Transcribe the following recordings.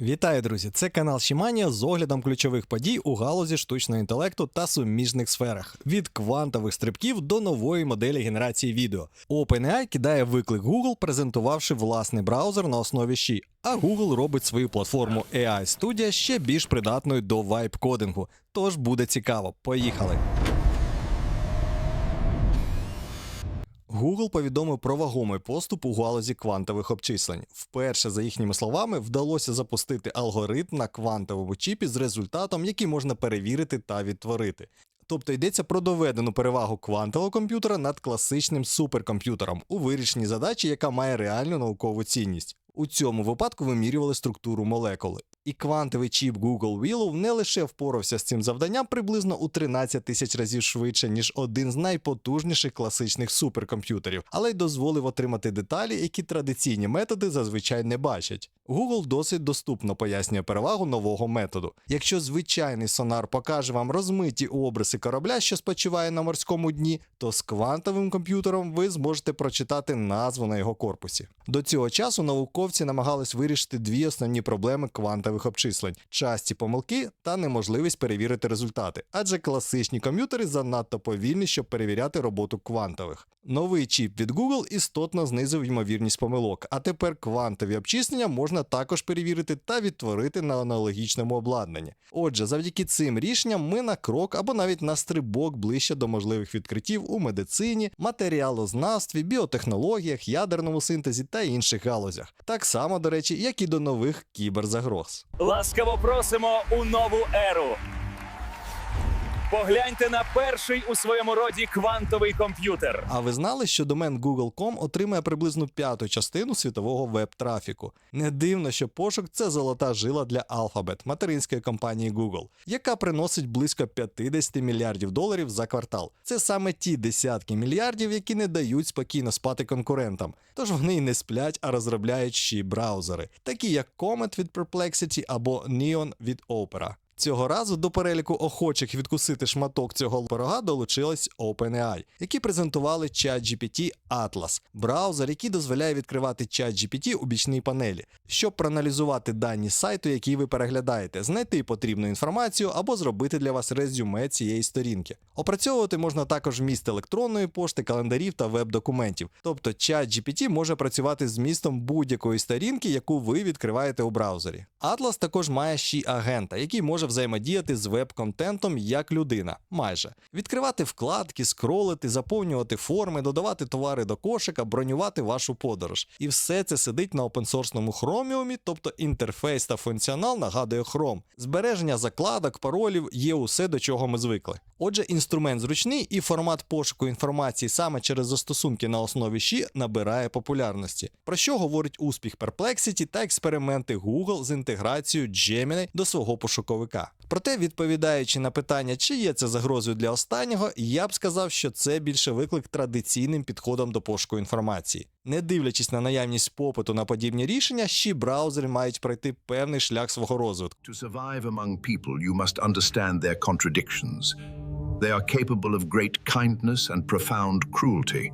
Вітаю, друзі! Це канал Шіманія з оглядом ключових подій у галузі штучного інтелекту та суміжних сферах від квантових стрибків до нової моделі генерації відео. OpenAI кидає виклик Google, презентувавши власний браузер на основі Xi, а Google робить свою платформу AI Studio ще більш придатною до вайп-кодингу. Тож буде цікаво. Поїхали! Google повідомив про вагомий поступ у галузі квантових обчислень. Вперше, за їхніми словами, вдалося запустити алгоритм на квантовому чіпі з результатом, який можна перевірити та відтворити. Тобто йдеться про доведену перевагу квантового комп'ютера над класичним суперкомп'ютером у вирішенні задачі, яка має реальну наукову цінність. У цьому випадку вимірювали структуру молекули. І квантовий чіп Google Willow не лише впорався з цим завданням приблизно у 13 тисяч разів швидше, ніж один з найпотужніших класичних суперкомп'ютерів, але й дозволив отримати деталі, які традиційні методи зазвичай не бачать. Google досить доступно пояснює перевагу нового методу. Якщо звичайний сонар покаже вам розмиті обриси корабля, що спочиває на морському дні, то з квантовим комп'ютером ви зможете прочитати назву на його корпусі. До цього часу науковці намагались вирішити дві основні проблеми квантових обчислень: часті помилки та неможливість перевірити результати, адже класичні комп'ютери занадто повільні, щоб перевіряти роботу квантових. Новий чіп від Google істотно знизив ймовірність помилок, а тепер квантові обчислення можна також перевірити та відтворити на аналогічному обладнанні. Отже, завдяки цим рішенням ми на крок або навіть на стрибок ближче до можливих відкриттів у медицині, матеріалознавстві, біотехнологіях, ядерному синтезі та інших галузях. Так само, до речі, як і до нових кіберзагроз. Ласкаво просимо у нову еру. Погляньте на перший у своєму роді квантовий комп'ютер. А ви знали, що домен Google.com отримує приблизно п'яту частину світового веб-трафіку? Не дивно, що пошук це золота жила для Alphabet, материнської компанії Google, яка приносить близько 50 мільярдів доларів за квартал. Це саме ті десятки мільярдів, які не дають спокійно спати конкурентам. Тож вони й не сплять, а розробляють ще й браузери, такі як Comet від Perplexity або Neon від Opera. Цього разу до переліку охочих відкусити шматок цього пирога долучились OpenAI, які презентували ChatGPT Atlas, браузер, який дозволяє відкривати ChatGPT у бічній панелі, щоб проаналізувати дані сайту, який ви переглядаєте, знайти потрібну інформацію або зробити для вас резюме цієї сторінки. Опрацьовувати можна також вміст електронної пошти, календарів та веб-документів. Тобто ChatGPT може працювати з містом будь-якої сторінки, яку ви відкриваєте у браузері. Atlas також має ще агента, який може взаємодіяти з веб-контентом як людина, майже відкривати вкладки, скролити, заповнювати форми, додавати товари до кошика, бронювати вашу подорож. І все це сидить на опенсорсному Chromium, тобто інтерфейс та функціонал нагадує Chrome. Збереження закладок, паролів є усе, до чого ми звикли. Отже, інструмент зручний і формат пошуку інформації саме через застосунки на основі Xi набирає популярності. Про що говорить успіх Perplexity та експерименти Google з інтеграцією Gemini до свого пошуковика. Проте, відповідаючи на питання, чи є це загрозою для останнього, я б сказав, що це більше виклик традиційним підходом до пошуку інформації. Не дивлячись на наявність попиту на подібні рішення, ще браузери мають пройти певний шлях свого розвитку. To survive among people, you must understand their contradictions. They are capable of great kindness and profound cruelty.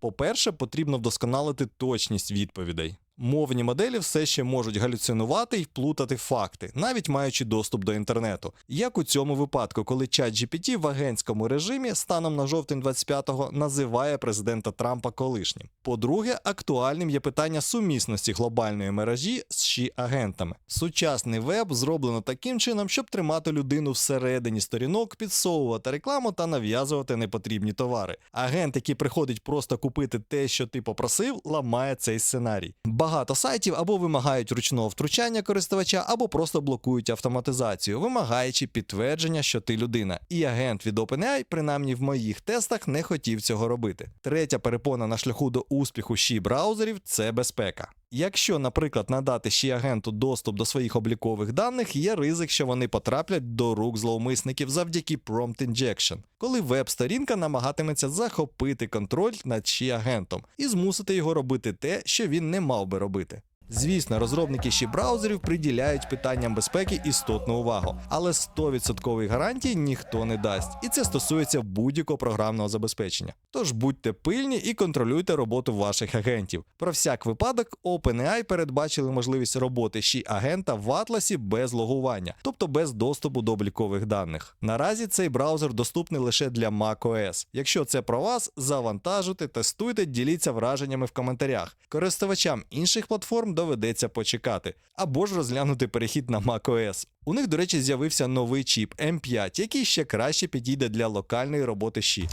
По-перше, потрібно вдосконалити точність відповідей. Мовні моделі все ще можуть галюцинувати і плутати факти, навіть маючи доступ до інтернету. Як у цьому випадку, коли ChatGPT в агентському режимі станом на жовтень 25-го називає президента Трампа колишнім. По-друге, актуальним є питання сумісності глобальної мережі з ші агентами. Сучасний веб зроблено таким чином, щоб тримати людину всередині сторінок, підсовувати рекламу та нав'язувати непотрібні товари. Агент, який приходить просто купити те, що ти попросив, ламає цей сценарій. Багато сайтів або вимагають ручного втручання користувача, або просто блокують автоматизацію, вимагаючи підтвердження, що ти людина. І агент від OpenAI, принаймні в моїх тестах, не хотів цього робити. Третя перепона на шляху до успіху ші браузерів це безпека. Якщо, наприклад, надати ще агенту доступ до своїх облікових даних, є ризик, що вони потраплять до рук зловмисників завдяки Prompt Injection, коли веб-сторінка намагатиметься захопити контроль над ще агентом і змусити його робити те, що він не мав би робити. Звісно, розробники ще браузерів приділяють питанням безпеки істотну увагу, але 100% гарантій ніхто не дасть, і це стосується будь-якого програмного забезпечення. Тож будьте пильні і контролюйте роботу ваших агентів. Про всяк випадок OpenAI передбачили можливість роботи ще агента в Атласі без логування, тобто без доступу до облікових даних. Наразі цей браузер доступний лише для macOS. Якщо це про вас, завантажуйте, тестуйте, діліться враженнями в коментарях. Користувачам інших платформ доведеться почекати або ж розглянути перехід на macOS. У них, до речі, з'явився новий чіп M5, який ще краще підійде для локальної роботи щі.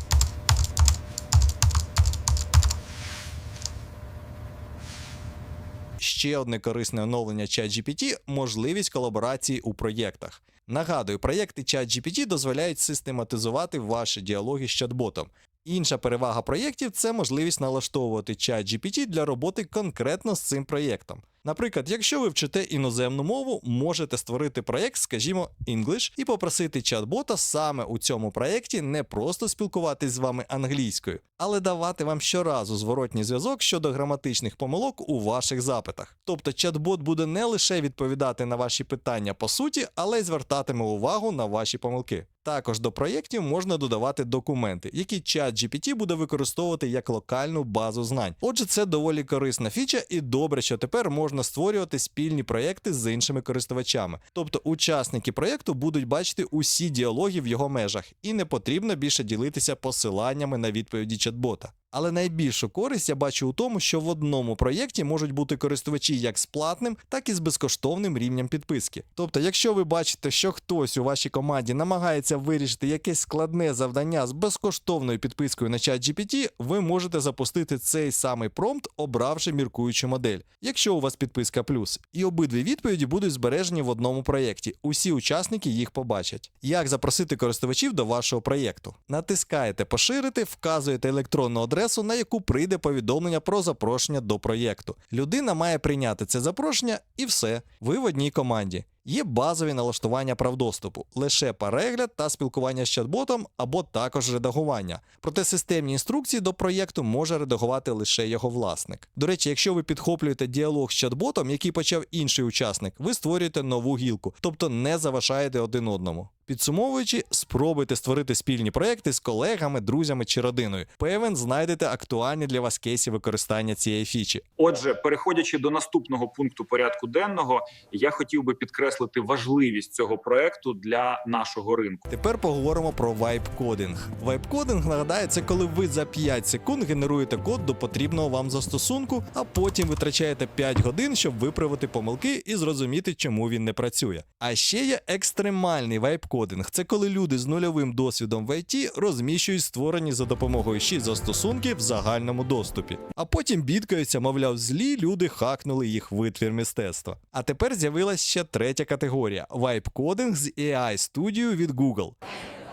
Ще одне корисне оновлення ChatGPT – можливість колаборації у проєктах. Нагадую, проєкти ChatGPT дозволяють систематизувати ваші діалоги з чат-ботом. Інша перевага проєктів це можливість налаштовувати ChatGPT для роботи конкретно з цим проєктом. Наприклад, якщо ви вчите іноземну мову, можете створити проєкт, скажімо, English, і попросити чат-бота саме у цьому проєкті не просто спілкуватись з вами англійською, але давати вам щоразу зворотній зв'язок щодо граматичних помилок у ваших запитах. Тобто чат-бот буде не лише відповідати на ваші питання по суті, але й звертатиме увагу на ваші помилки. Також до проєктів можна додавати документи, які чат GPT буде використовувати як локальну базу знань. Отже, це доволі корисна фіча, і добре, що тепер можна створювати спільні проекти з іншими користувачами. Тобто учасники проєкту будуть бачити усі діалоги в його межах, і не потрібно більше ділитися посиланнями на відповіді чат-бота. Але найбільшу користь я бачу у тому, що в одному проєкті можуть бути користувачі як з платним, так і з безкоштовним рівнем підписки. Тобто, якщо ви бачите, що хтось у вашій команді намагається вирішити якесь складне завдання з безкоштовною підпискою на чат GPT, ви можете запустити цей самий промпт, обравши міркуючу модель. Якщо у вас підписка плюс, і обидві відповіді будуть збережені в одному проєкті. Усі учасники їх побачать. Як запросити користувачів до вашого проєкту? Натискаєте поширити, вказуєте електронну адресу, на яку прийде повідомлення про запрошення до проєкту. Людина має прийняти це запрошення, і все. Ви в одній команді. Є базові налаштування прав доступу, лише перегляд та спілкування з чат-ботом або також редагування. Проте системні інструкції до проєкту може редагувати лише його власник. До речі, якщо ви підхоплюєте діалог з чат-ботом, який почав інший учасник, ви створюєте нову гілку, тобто не заважаєте один одному. Підсумовуючи, спробуйте створити спільні проекти з колегами, друзями чи родиною. Певен, знайдете актуальні для вас кейси використання цієї фічі. Отже, переходячи до наступного пункту порядку денного, я хотів би підкреслити важливість цього проекту для нашого ринку. Тепер поговоримо про вайп-кодинг. Вайп-кодинг, нагадаю, це коли ви за 5 секунд генеруєте код до потрібного вам застосунку, а потім витрачаєте 5 годин, щоб виправити помилки і зрозуміти, чому він не працює. А ще є екстремальний вайп-кодинг. Це коли люди з нульовим досвідом в ІТ розміщують створені за допомогою 6 застосунків в загальному доступі. А потім бідкаються, мовляв, злі люди хакнули їх витвір мистецтва. А тепер з'явилася ще третя категорія вайп-кодинг з AI Studio від Google.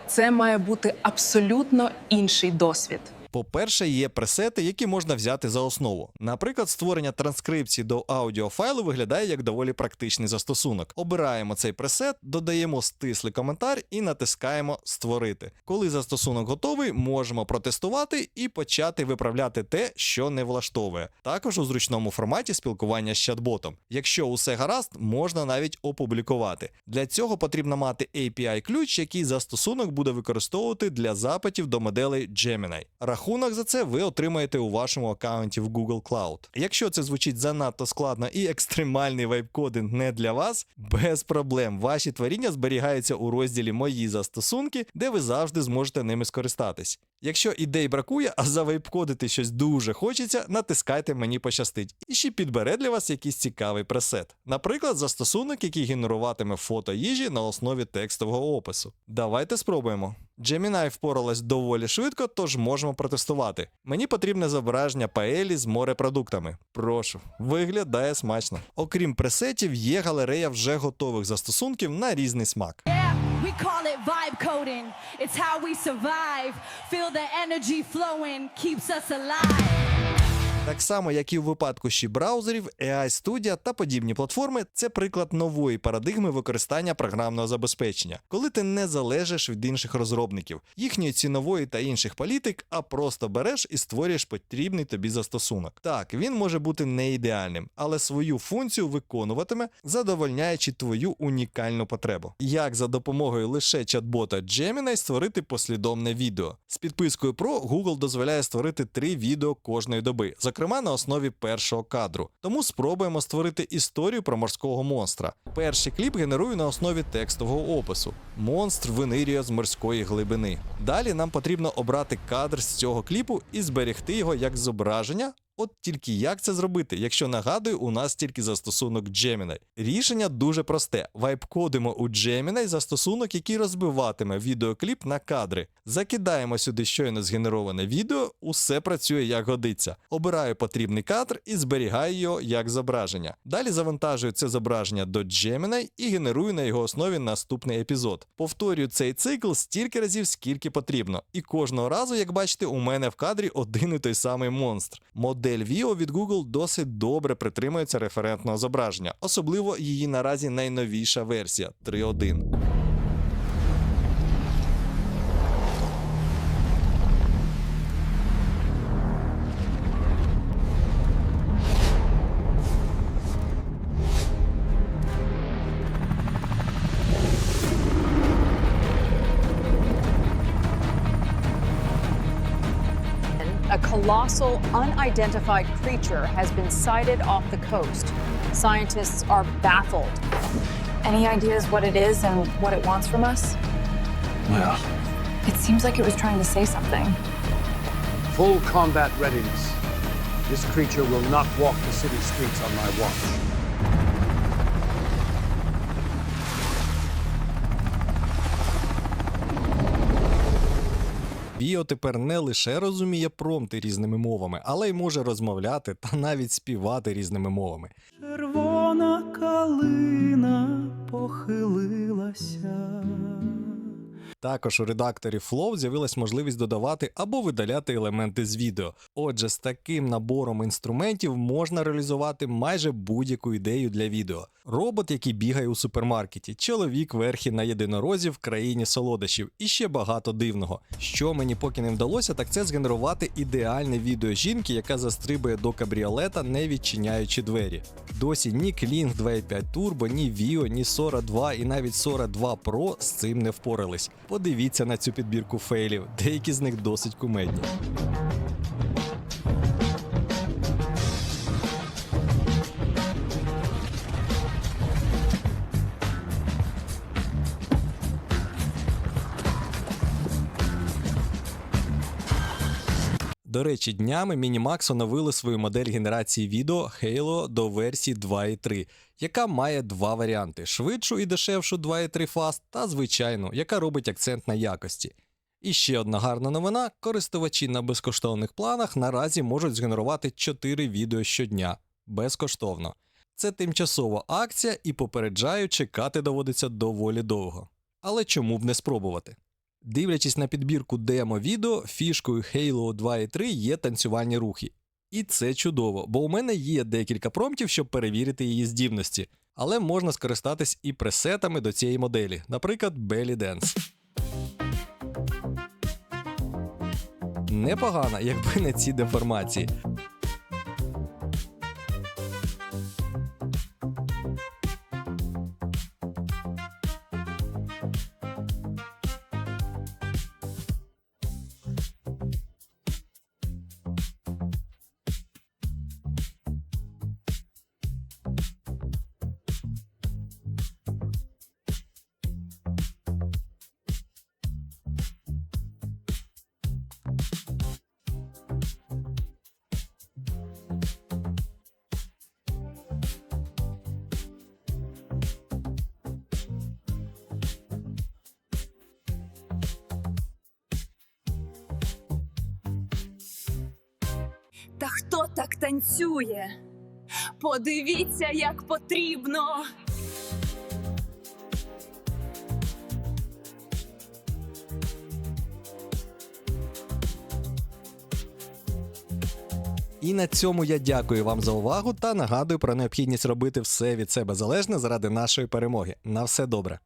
Це має бути абсолютно інший досвід. По-перше, є пресети, які можна взяти за основу. Наприклад, створення транскрипції до аудіофайлу виглядає як доволі практичний застосунок. Обираємо цей пресет, додаємо стислий коментар і натискаємо Створити. Коли застосунок готовий, можемо протестувати і почати виправляти те, що не влаштовує. Також у зручному форматі спілкування з чат-ботом. Якщо усе гаразд, можна навіть опублікувати. Для цього потрібно мати API-ключ, який застосунок буде використовувати для запитів до моделей Gemini. Рахунок за це ви отримаєте у вашому аккаунті в Google Cloud. Якщо це звучить занадто складно і екстремальний вайп-кодинг не для вас, без проблем. Ваші творіння зберігаються у розділі Мої застосунки, де ви завжди зможете ними скористатись. Якщо ідей бракує, а завейпкодити щось дуже хочеться, натискайте мені пощастить. І ще підбере для вас якийсь цікавий пресет. Наприклад, застосунок, який генеруватиме фото їжі на основі текстового опису. Давайте спробуємо. Gemini впоралась доволі швидко, тож можемо протестувати. Мені потрібне зображення паелі з морепродуктами. Прошу, виглядає смачно. Окрім пресетів, є галерея вже готових застосунків на різний смак. We call it vibe coding. It's. Так само, як і у випадку ще браузерів, AI Studio та подібні платформи це приклад нової парадигми використання програмного забезпечення, коли ти не залежиш від інших розробників, їхньої цінової та інших політик, а просто береш і створюєш потрібний тобі застосунок. Так, він може бути не ідеальним, але свою функцію виконуватиме, задовольняючи твою унікальну потребу. Як за допомогою лише чат-бота Gemini створити послідовне відео. З підпискою Pro Google дозволяє створити три відео кожної доби, зокрема на основі першого кадру. Тому спробуємо створити історію про морського монстра. Перший кліп генерую на основі текстового опису. Монстр винирює з морської глибини. Далі нам потрібно обрати кадр з цього кліпу і зберегти його як зображення. От тільки як це зробити, якщо нагадую, у нас тільки застосунок Gemini. Рішення дуже просте: вайп-кодимо у Gemini застосунок, який розбиватиме відеокліп на кадри. Закидаємо сюди щойно згенероване відео, усе працює як годиться. Обираю потрібний кадр і зберігаю його як зображення. Далі завантажую це зображення до Gemini і генерую на його основі наступний епізод. Повторюю цей цикл стільки разів, скільки потрібно. І кожного разу, як бачите, у мене в кадрі один і той самий монстр. Модель Vio від Google досить добре притримується референтного зображення, особливо її наразі найновіша версія 3.1. colossal, unidentified creature has been sighted off the coast. Scientists are baffled. Any ideas what it is and what it wants from us? Well, It seems like it was trying to say something. full combat readiness. This creature will not walk the city streets on my watch. Vio тепер не лише розуміє промти різними мовами, але й може розмовляти та навіть співати різними мовами. Червона калина похилилася. Також у редакторі Flow з'явилась можливість додавати або видаляти елементи з відео. Отже, з таким набором інструментів можна реалізувати майже будь-яку ідею для відео. Робот, який бігає у супермаркеті, чоловік верхи на єдинорозі в країні солодощів і ще багато дивного. Що мені поки не вдалося, так це згенерувати ідеальне відео жінки, яка застрибує до кабріолета, не відчиняючи двері. Досі ні Kling 2.5 Turbo, ні Vio, ні Sora 2 і навіть Sora 2 Pro з цим не впорались. Подивіться на цю підбірку фейлів, деякі з них досить кумедні. До речі, днями Minimax оновили свою модель генерації відео Halo до версії 2.3, яка має два варіанти: швидшу і дешевшу 2.3 Fast та звичайну, яка робить акцент на якості. І ще одна гарна новина: користувачі на безкоштовних планах наразі можуть згенерувати 4 відео щодня безкоштовно. Це тимчасова акція і попереджаю, чекати доводиться доволі довго. Але чому б не спробувати? Дивлячись на підбірку демо-відео, фішкою Halo 2.3 є танцювальні рухи. І це чудово, бо у мене є декілька промптів, щоб перевірити її здібності, але можна скористатись і пресетами до цієї моделі, наприклад, Belly Dance. Непогано, якби не ці деформації. Та хто так танцює? Подивіться, як потрібно. І на цьому я дякую вам за увагу та нагадую про необхідність робити все від себе залежне заради нашої перемоги. На все добре.